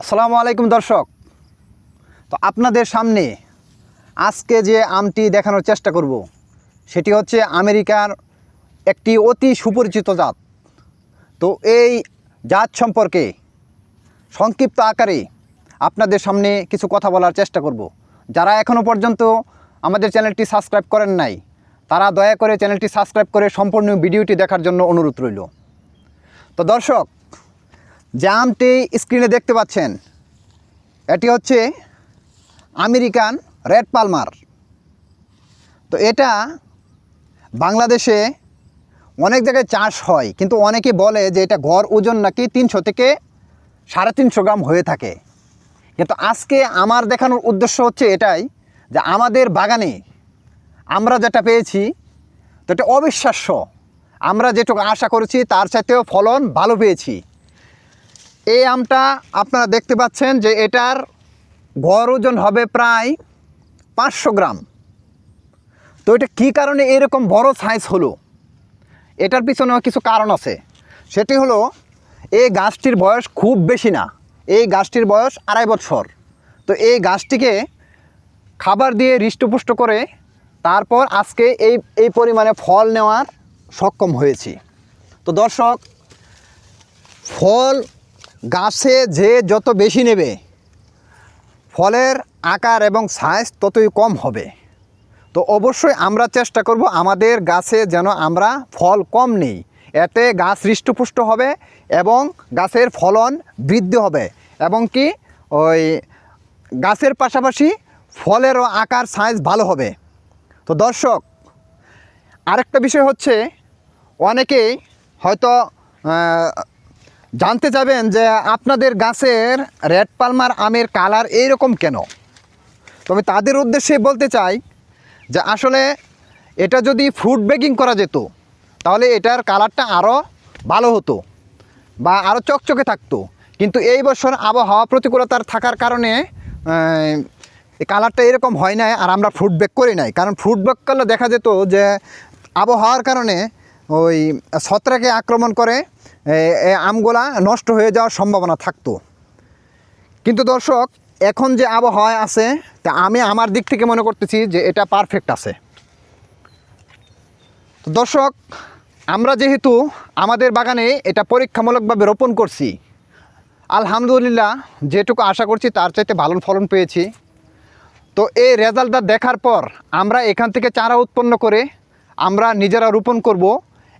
আসসালামু আলাইকুম দর্শক। তো আপনাদের সামনে আজকে যে আমটি দেখানোর চেষ্টা করব, সেটি হচ্ছে আমেরিকার একটি অতি সুপরিচিত জাত। তো এই জাত সম্পর্কে সংক্ষিপ্ত আকারে আপনাদের সামনে কিছু কথা বলার চেষ্টা করব। যারা এখনও পর্যন্ত আমাদের চ্যানেলটি সাবস্ক্রাইব করেন নাই, তারা দয়া করে চ্যানেলটি সাবস্ক্রাইব করে সম্পূর্ণ ভিডিওটি দেখার জন্য অনুরোধ রইল। তো দর্শক যে আমটি স্ক্রিনে দেখতে পাচ্ছেন। এটি হচ্ছে আমেরিকান রেড পালমার। তো এটা বাংলাদেশে অনেক জায়গায় চাষ হয়, কিন্তু অনেকে বলে যে এটা গড় ওজন নাকি তিনশো থেকে সাড়ে তিনশো গ্রাম হয়ে থাকে। কিন্তু আজকে আমার দেখানোর উদ্দেশ্য হচ্ছে এটাই যে আমাদের বাগানে আমরা যেটা পেয়েছি, তো এটা অবিশ্বাস্য। আমরা যেটুকু আশা করেছি, তার সাথেও ফলন ভালো পেয়েছি। এই আমটা আপনারা দেখতে পাচ্ছেন যে এটার গড় ওজন হবে প্রায় পাঁচশো গ্রাম। তো এটা কী কারণে এরকম বড় সাইজ হলো? এটার পিছনেও কিছু কারণ আছে। সেটি হলো, এই গাছটির বয়স খুব বেশি না। এই গাছটির বয়স আড়াই বছর। তো এই গাছটিকে খাবার দিয়ে হৃষ্টপুষ্ট করে তারপর আজকে এই এই পরিমাণে ফল নেওয়ার সক্ষম হয়েছি। তো দর্শক, ফল গাছে যে যত বেশি নেবে, ফলের আকার এবং সাইজ ততই কম হবে। তো অবশ্যই আমরা চেষ্টা করব আমাদের গাছে যেন আমরা ফল কম নেই। এতে গাছ হৃষ্টপুষ্ট হবে এবং গাছের ফলন বৃদ্ধি হবে এবং কি ওই গাছের পাশাপাশি ফলেরও আকার সাইজ ভালো হবে। তো দর্শক, আরেকটা বিষয় হচ্ছে, অনেকেই হয়তো জানতে চাবেন যে আপনাদের গাছের রেড পালমার আমের কালার এইরকম কেন? তবে তাদের উদ্দেশ্যে বলতে চাই যে আসলে এটা যদি ফ্রুট বেকিং করা যেত, তাহলে এটার কালারটা আরও ভালো হতো বা আরও চকচকে থাকতো। কিন্তু এই বছর আবহাওয়া প্রতিকূলতার থাকার কারণে কালারটা এরকম হয় নাই আর আমরা ফ্রুট বেক করি নাই। কারণ ফ্রুট বেক করলে দেখা যেত যে আবহাওয়ার কারণে ওই ছত্রাকে আক্রমণ করে আমগুলা নষ্ট হয়ে যাওয়ার সম্ভাবনা থাকতো। কিন্তু দর্শক, এখন যে আবহাওয়া আছে, তা আমি আমার দিক থেকে মনে করতেছি যে এটা পারফেক্ট আছে। তো দর্শক, আমরা যেহেতু আমাদের বাগানে এটা পরীক্ষামূলকভাবে রোপণ করছি, আলহামদুলিল্লাহ যেটুকু আশা করছি তার চাইতে ভালো ফলন পেয়েছি। তো এই রেজাল্টটা দেখার পর আমরা এখান থেকে চারা উৎপন্ন করে আমরা নিজেরা রোপণ করব।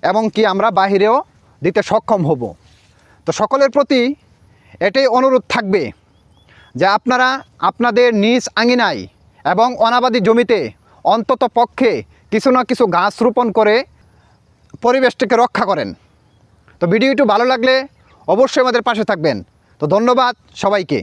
এবং কি আমরা বাহিরেও দিতে সক্ষম হব। তো সকলের প্রতি এটাই অনুরোধ থাকবে যে আপনারা আপনাদের নিজ আঙিনায় এবং অনাবাদী জমিতে অন্তত পক্ষে কিছু না কিছু গাছ রোপণ করে পরিবেশটিকে রক্ষা করেন। তো ভিডিওটি ভালো লাগলে অবশ্যই আমাদের পাশে থাকবেন। তো ধন্যবাদ সবাইকে।